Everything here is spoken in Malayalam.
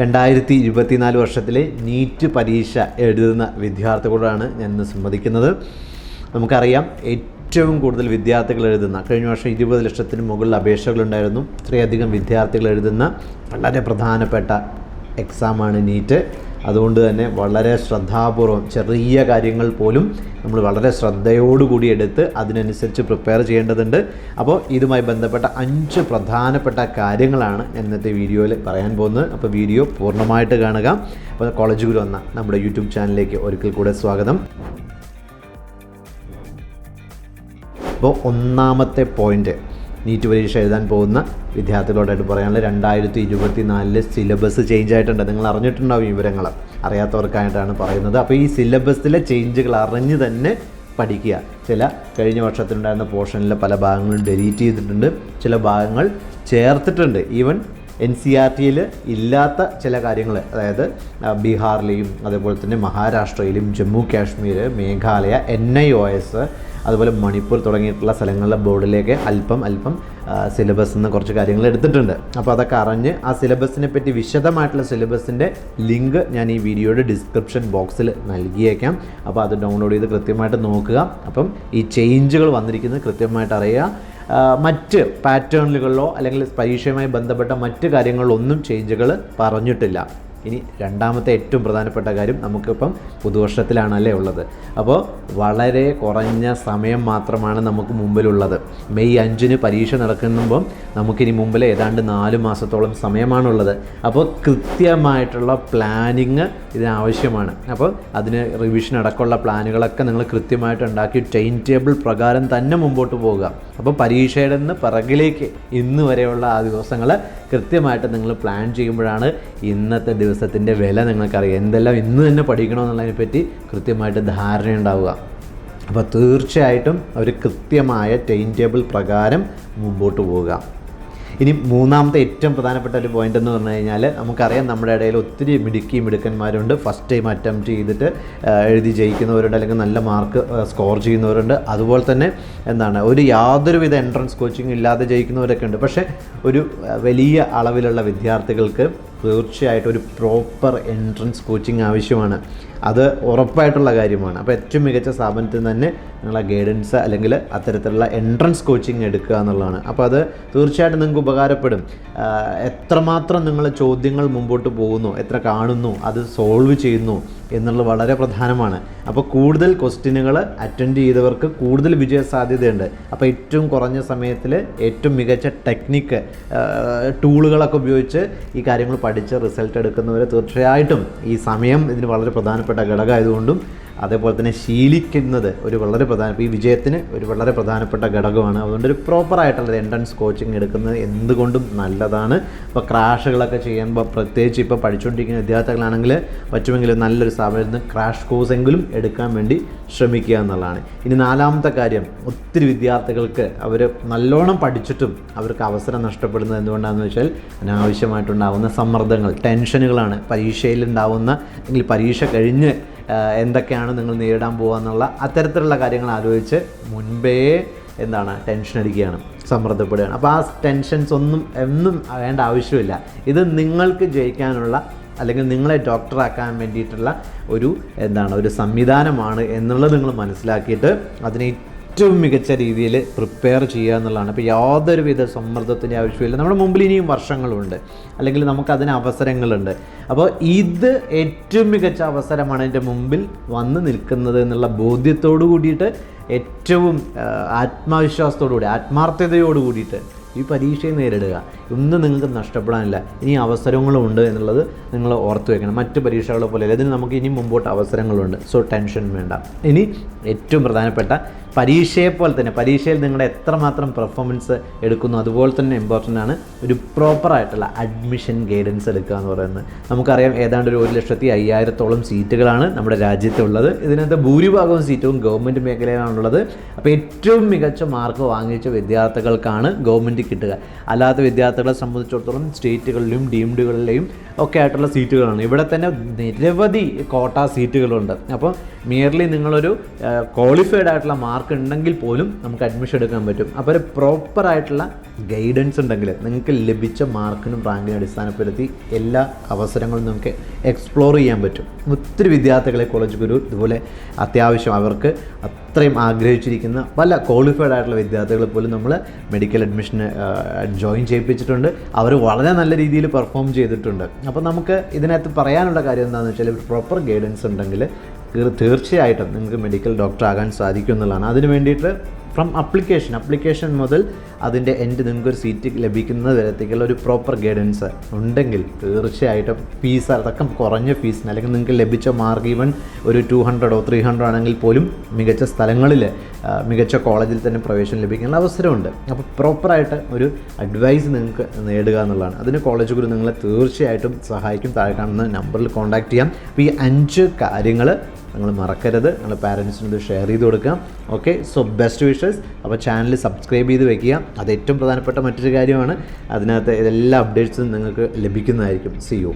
രണ്ടായിരത്തി ഇരുപത്തിനാല് വർഷത്തിലെ നീറ്റ് പരീക്ഷ എഴുതുന്ന വിദ്യാർത്ഥികളോടാണ് ഞാൻ ഇന്ന് സംവദിക്കുന്നത്. നമുക്കറിയാം ഏറ്റവും കൂടുതൽ വിദ്യാർത്ഥികൾ എഴുതുന്ന കഴിഞ്ഞ വർഷം ഇരുപത് ലക്ഷത്തിന് മുകളിൽ അപേക്ഷകളുണ്ടായിരുന്നു. ഇത്രയധികം വിദ്യാർത്ഥികൾ എഴുതുന്ന വളരെ പ്രധാനപ്പെട്ട എക്സാമാണ് നീറ്റ്. അതുകൊണ്ട് തന്നെ വളരെ ശ്രദ്ധാപൂർവം ചെറിയ കാര്യങ്ങൾ പോലും നമ്മൾ വളരെ ശ്രദ്ധയോടുകൂടി എടുത്ത് അതിനനുസരിച്ച് പ്രിപ്പയർ ചെയ്യേണ്ടതുണ്ട്. അപ്പോൾ ഇതുമായി ബന്ധപ്പെട്ട അഞ്ച് പ്രധാനപ്പെട്ട കാര്യങ്ങളാണ് ഇന്നത്തെ വീഡിയോയിൽ പറയാൻ പോകുന്നത്. അപ്പോൾ വീഡിയോ പൂർണമായിട്ട് കാണുക. അപ്പോൾ കോളേജ് ഗുരു നമ്മുടെ യൂട്യൂബ് ചാനലിലേക്ക് ഒരിക്കൽ കൂടെ സ്വാഗതം. അപ്പോൾ ഒന്നാമത്തെ പോയിന്റ് നീറ്റ് പരീക്ഷ എഴുതാൻ പോകുന്ന വിദ്യാർത്ഥികളോടായിട്ട് പറയാനുള്ള രണ്ടായിരത്തി ഇരുപത്തി നാലിൽ സിലബസ് ചേഞ്ച് ആയിട്ടുണ്ട്. നിങ്ങൾ അറിഞ്ഞിട്ടുണ്ടാവും വിവരങ്ങൾ. അറിയാത്തവർക്കായിട്ടാണ് പറയുന്നത്. അപ്പോൾ ഈ സിലബസിലെ ചേഞ്ചുകൾ അറിഞ്ഞ് തന്നെ പഠിക്കുക. ചില കഴിഞ്ഞ വർഷത്തിലുണ്ടായിരുന്ന പോർഷനിലെ പല ഭാഗങ്ങളും ഡിലീറ്റ് ചെയ്തിട്ടുണ്ട്. ചില ഭാഗങ്ങൾ ചേർത്തിട്ടുണ്ട്. ഈവൻ എൻ സി ആർ ടിയിൽ ഇല്ലാത്ത ചില കാര്യങ്ങൾ അതായത് ബീഹാറിലെയും അതേപോലെ തന്നെ മഹാരാഷ്ട്രയിലും Jammu Kashmir Meghalaya N I O S അതുപോലെ മണിപ്പൂർ തുടങ്ങിയിട്ടുള്ള സ്ഥലങ്ങളിലെ ബോർഡിലേക്ക് അല്പം അല്പം സിലബസ് നിന്ന് കുറച്ച് കാര്യങ്ങൾ എടുത്തിട്ടുണ്ട്. അപ്പോൾ അതൊക്കെ അറിഞ്ഞ് ആ സിലബസിനെ പറ്റി വിശദമായിട്ടുള്ള സിലബസിന്റെ ലിങ്ക് ഞാൻ ഈ വീഡിയോയുടെ ഡിസ്ക്രിപ്ഷൻ ബോക്സിൽ നൽകിയേക്കാം. അപ്പോൾ അത് ഡൗൺലോഡ് ചെയ്ത് കൃത്യമായിട്ട് നോക്കുക. അപ്പം ഈ ചേഞ്ചുകൾ വന്നിരിക്കുന്നത് കൃത്യമായിട്ട് അറിയുക. മറ്റ് പാറ്റേണുകളിലോ അല്ലെങ്കിൽ പരീക്ഷയുമായി ബന്ധപ്പെട്ട മറ്റ് കാര്യങ്ങളിലൊന്നും ചേഞ്ചുകൾ പറഞ്ഞിട്ടില്ല. ഇനി രണ്ടാമത്തെ ഏറ്റവും പ്രധാനപ്പെട്ട കാര്യം നമുക്കിപ്പം പുതുവർഷത്തിലാണല്ലേ ഉള്ളത്. അപ്പോൾ വളരെ കുറഞ്ഞ സമയം മാത്രമാണ് നമുക്ക് മുമ്പിലുള്ളത്. മെയ് അഞ്ചിന് പരീക്ഷ നടക്കുമ്പം നമുക്കിനി മുമ്പിൽ ഏതാണ്ട് നാല് മാസത്തോളം സമയമാണുള്ളത്. അപ്പോൾ കൃത്യമായിട്ടുള്ള പ്ലാനിങ് ഇതിനാവശ്യമാണ്. അപ്പോൾ അതിന് റിവിഷൻ അടക്കമുള്ള പ്ലാനുകളൊക്കെ നിങ്ങൾ കൃത്യമായിട്ട് ഉണ്ടാക്കി ടൈം ടേബിൾ പ്രകാരം തന്നെ മുമ്പോട്ട് പോകുക അപ്പോൾ പരീക്ഷയുടെ നിന്ന് പിറകിലേക്ക് ഇന്ന് വരെയുള്ള ആ ദിവസങ്ങൾ കൃത്യമായിട്ട് നിങ്ങൾ പ്ലാൻ ചെയ്യുമ്പോഴാണ് ഇന്നത്തെ ദിവസത്തിന്റെ വില നിങ്ങൾക്കറിയാം. എന്തെല്ലാം ഇന്ന് തന്നെ പഠിക്കണമെന്നുള്ളതിനെ പറ്റി കൃത്യമായിട്ട് ധാരണയുണ്ടാവുക. അപ്പോൾ തീർച്ചയായിട്ടും അവർ കൃത്യമായ ടൈം ടേബിൾ പ്രകാരം മുമ്പോട്ട് പോവുക. ഇനി മൂന്നാമത്തെ ഏറ്റവും പ്രധാനപ്പെട്ട ഒരു പോയിന്റ് എന്ന് പറഞ്ഞു കഴിഞ്ഞാൽ നമുക്കറിയാം നമ്മുടെ ഇടയിൽ ഒത്തിരി മിടുക്കി മിടുക്കന്മാരുണ്ട്. ഫസ്റ്റ് ടൈം അറ്റംപ്റ്റ് ചെയ്തിട്ട് എഴുതി ജയിക്കുന്നവരുണ്ട് അല്ലെങ്കിൽ നല്ല മാർക്ക് സ്കോർ ചെയ്യുന്നവരുണ്ട്. അതുപോലെ തന്നെ എന്താണ് ഒരു യാതൊരുവിധ എൻട്രൻസ് കോച്ചിങ് ഇല്ലാതെ ജയിക്കുന്നവരൊക്കെ ഉണ്ട്. പക്ഷേ ഒരു വലിയ അളവിലുള്ള വിദ്യാർത്ഥികൾക്ക് തീർച്ചയായിട്ടും ഒരു പ്രോപ്പർ എൻട്രൻസ് കോച്ചിങ് ആവശ്യമാണ്. അത് ഉറപ്പായിട്ടുള്ള കാര്യമാണ്. അപ്പോൾ ഏറ്റവും മികച്ച സ്ഥാപനത്തിൽ തന്നെ നിങ്ങളെ ഗൈഡൻസ് അല്ലെങ്കിൽ അത്തരത്തിലുള്ള എൻട്രൻസ് കോച്ചിങ് എടുക്കുക എന്നുള്ളതാണ്. അപ്പോൾ അത് തീർച്ചയായിട്ടും നിങ്ങൾക്ക് ഉപകാരപ്പെടും. എത്രമാത്രം നിങ്ങൾ ചോദ്യങ്ങൾ മുമ്പോട്ട് പോകുന്നു എത്ര കാണുന്നു അത് സോൾവ് ചെയ്യുന്നു എന്നുള്ളത് വളരെ പ്രധാനമാണ്. അപ്പോൾ കൂടുതൽ ക്വസ്റ്റ്യനുകൾ അറ്റൻഡ് ചെയ്തവർക്ക് കൂടുതൽ വിജയ സാധ്യതയുണ്ട് അപ്പോൾ ഏറ്റവും കുറഞ്ഞ സമയത്തിൽ ഏറ്റവും മികച്ച ടെക്നിക്ക് ടൂളുകളൊക്കെ ഉപയോഗിച്ച് ഈ കാര്യങ്ങൾ പഠിച്ച് റിസൾട്ട് എടുക്കുന്നവർ തീർച്ചയായിട്ടും ഈ സമയം ഇതിന് വളരെ പ്രധാനപ്പെട്ട ഘടകമായതുകൊണ്ടും അതേപോലെ തന്നെ ശീലിക്കുന്നത് ഒരു വളരെ പ്രധാന ഈ വിജയത്തിന് ഒരു വളരെ പ്രധാനപ്പെട്ട ഘടകമാണ്. അതുകൊണ്ട് ഒരു പ്രോപ്പറായിട്ടുള്ള എൻട്രൻസ് കോച്ചിങ് എടുക്കുന്നത് എന്തുകൊണ്ടും നല്ലതാണ്. ഇപ്പോൾ ക്രാഷുകളൊക്കെ ചെയ്യുമ്പോൾ പ്രത്യേകിച്ച് ഇപ്പോൾ പഠിച്ചുകൊണ്ടിരിക്കുന്ന വിദ്യാർത്ഥികളാണെങ്കിൽ പറ്റുമെങ്കിൽ നല്ലൊരു സ്ഥാപനത്തിൽ നിന്ന് ക്രാഷ് കോഴ്സെങ്കിലും എടുക്കാൻ വേണ്ടി ശ്രമിക്കുക എന്നുള്ളതാണ്. ഇനി നാലാമത്തെ കാര്യം ഒത്തിരി വിദ്യാർത്ഥികൾക്ക് അവർ നല്ലോണം പഠിച്ചിട്ടും അവർക്ക് അവസരം നഷ്ടപ്പെടുന്നത് എന്തുകൊണ്ടാണെന്ന് വെച്ചാൽ അനാവശ്യമായിട്ടുണ്ടാകുന്ന സമ്മർദ്ദങ്ങൾ ടെൻഷനുകളാണ് പരീക്ഷയിലുണ്ടാവുന്ന അല്ലെങ്കിൽ പരീക്ഷ കഴിഞ്ഞ് എന്തൊക്കെയാണ് നിങ്ങൾ നേരിടാൻ പോകുക എന്നുള്ള അത്തരത്തിലുള്ള കാര്യങ്ങൾ ആലോചിച്ച് മുൻപേ എന്താണ് ടെൻഷൻ അടിക്കുകയാണ് സമ്മർദ്ദപ്പെടുകയാണ്. അപ്പോൾ ആ ടെൻഷൻസ് ഒന്നും എന്നും വേണ്ട ആവശ്യമില്ല. ഇത് നിങ്ങൾക്ക് ജയിക്കാനുള്ള അല്ലെങ്കിൽ നിങ്ങളെ ഡോക്ടറാക്കാൻ വേണ്ടിയിട്ടുള്ള ഒരു എന്താണ് ഒരു സംവിധാനമാണ് എന്നുള്ളത് നിങ്ങൾ മനസ്സിലാക്കിയിട്ട് അതിനെ ഏറ്റവും മികച്ച രീതിയിൽ പ്രിപ്പയർ ചെയ്യുക എന്നുള്ളതാണ്. ഇപ്പോൾ യാതൊരുവിധ സമ്മർദ്ദത്തിന്റെ ആവശ്യമില്ല നമ്മുടെ മുമ്പിൽ ഇനിയും വർഷങ്ങളുണ്ട്. അല്ലെങ്കിൽ നമുക്ക് അതിന് അവസരങ്ങളുണ്ട്. അപ്പോൾ ഇത് ഏറ്റവും മികച്ച അവസരമാണ് എന്റെ മുമ്പിൽ വന്ന് നിൽക്കുന്നത് എന്നുള്ള ബോധ്യത്തോടു കൂടിയിട്ട് ഏറ്റവും ആത്മവിശ്വാസത്തോടു കൂടി ആത്മാർത്ഥതയോട് കൂടിയിട്ട് ഈ പരീക്ഷയെ നേരിടുക. ഒന്നും നിങ്ങൾക്ക് നഷ്ടപ്പെടാനില്ല. ഇനി അവസരങ്ങളുണ്ട് എന്നുള്ളത് നിങ്ങൾ ഓർത്തു വെക്കണം. മറ്റ് പരീക്ഷകളെ പോലെ ഇതിന് നമുക്ക് ഇനി മുമ്പോട്ട് അവസരങ്ങളുണ്ട്. സോ ടെൻഷൻ വേണ്ട. ഇനി ഏറ്റവും പ്രധാനപ്പെട്ട പരീക്ഷയെ പോലെ തന്നെ പരീക്ഷയിൽ നിങ്ങളുടെ എത്രമാത്രം പെർഫോമൻസ് എടുക്കുന്നു അതുപോലെ തന്നെ ഇമ്പോർട്ടന്റ് ആണ് ഒരു പ്രോപ്പറായിട്ടുള്ള അഡ്മിഷൻ ഗൈഡൻസ് എടുക്കുക എന്ന് പറയുന്നത്. നമുക്കറിയാം ഏതാണ്ട് ഒരു ഒരു ലക്ഷത്തി അയ്യായിരത്തോളം സീറ്റുകളാണ് നമ്മുടെ രാജ്യത്തുള്ളത് ഇതിനകത്ത് ഭൂരിഭാഗവും സീറ്റും ഗവൺമെന്റ് മേഖലയിലാണുള്ളത്. അപ്പോൾ ഏറ്റവും മികച്ച മാർക്ക് വാങ്ങിച്ച വിദ്യാർത്ഥികൾക്കാണ് ഗവൺമെന്റ് കിട്ടുക. അല്ലാത്ത വിദ്യാർത്ഥികളെ സംബന്ധിച്ചിടത്തോളം സ്റ്റേറ്റുകളിലും ഡീംഡുകളിലെയും ഒക്കെ ആയിട്ടുള്ള സീറ്റുകളാണ്. ഇവിടെ തന്നെ നിരവധി കോട്ട സീറ്റുകളുണ്ട്. അപ്പോൾ മിയർലി നിങ്ങളൊരു ക്വാളിഫൈഡ് ആയിട്ടുള്ള മാർക്ക് ഉണ്ടെങ്കിൽ പോലും നമുക്ക് അഡ്മിഷൻ എടുക്കാൻ പറ്റും. അപ്പോൾ ഒരു പ്രോപ്പർ ആയിട്ടുള്ള ഗൈഡൻസ് ഉണ്ടെങ്കിൽ നിങ്ങൾക്ക് ലഭിച്ച മാർക്കിനും റാങ്കിനും അടിസ്ഥാനപ്പെടുത്തി എല്ലാ അവസരങ്ങളും നമുക്ക് എക്സ്പ്ലോർ ചെയ്യാൻ പറ്റും. ഒത്തിരി വിദ്യാർത്ഥികളെ കോളേജ് ഗുരു ഇതുപോലെ അത്യാവശ്യം അവർക്ക് അത്രയും ആഗ്രഹിച്ചിരിക്കുന്ന പല ക്വാളിഫൈഡ് ആയിട്ടുള്ള വിദ്യാർത്ഥികളെ പോലും നമ്മൾ മെഡിക്കൽ അഡ്മിഷന് ജോയിൻ ചെയ്യിപ്പിച്ചിട്ടുണ്ട്. അവർ വളരെ നല്ല രീതിയിൽ പെർഫോം ചെയ്തിട്ടുണ്ട്. അപ്പോൾ നമുക്ക് ഇതിനകത്ത് പറയാനുള്ള കാര്യം എന്താണെന്ന് വെച്ചാൽ ഒരു പ്രോപ്പർ ഗൈഡൻസ് ഉണ്ടെങ്കിൽ തീർച്ചയായിട്ടും നിങ്ങൾക്ക് മെഡിക്കൽ ഡോക്ടർ ആകാൻ സാധിക്കും എന്നുള്ളതാണ്. അതിന് വേണ്ടിയിട്ട് ഫ്രം അപ്ലിക്കേഷൻ അപ്ലിക്കേഷൻ മുതൽ അതിന്റെ എൻഡ് നിങ്ങൾക്ക് ഒരു സീറ്റ് ലഭിക്കുന്നത് വരത്തേക്കുള്ള ഒരു പ്രോപ്പർ ഗൈഡൻസ് ഉണ്ടെങ്കിൽ തീർച്ചയായിട്ടും ഫീസ് അതൊക്കെ കുറഞ്ഞ ഫീസിന് അല്ലെങ്കിൽ നിങ്ങൾക്ക് ലഭിച്ച മാർക്ക് ഈവൻ ഒരു ടു ഹൺഡ്രഡോ ത്രീ ഹൺഡ്രഡ് ആണെങ്കിൽ പോലും മികച്ച സ്ഥലങ്ങളിൽ മികച്ച കോളേജിൽ തന്നെ പ്രവേശനം ലഭിക്കാനുള്ള അവസരമുണ്ട്. അപ്പോൾ പ്രോപ്പറായിട്ട് ഒരു അഡ്വൈസ് നിങ്ങൾക്ക് നേടുക എന്നുള്ളതാണ്. അതിന് കോളേജ് ഗുരു നിങ്ങളെ തീർച്ചയായിട്ടും സഹായിക്കും. താഴെ കാണുന്ന നമ്പറിൽ കോൺടാക്റ്റ് ചെയ്യാം. അപ്പോൾ ഈ അഞ്ച് കാര്യങ്ങൾ നിങ്ങൾ മറക്കരുത്. നിങ്ങൾ പാരൻസിന് ഇത് ഷെയർ ചെയ്ത് കൊടുക്കുക ഓക്കെ സോ ബെസ്റ്റ് വിഷസ് അപ്പോൾ ചാനൽ സബ്സ്ക്രൈബ് ചെയ്ത് വെക്കുക. അത് ഏറ്റവും പ്രധാനപ്പെട്ട മറ്റൊരു കാര്യമാണ്. അതിനകത്ത് എല്ലാ അപ്ഡേറ്റ്സും നിങ്ങൾക്ക് ലഭിക്കുന്നതായിരിക്കും. C U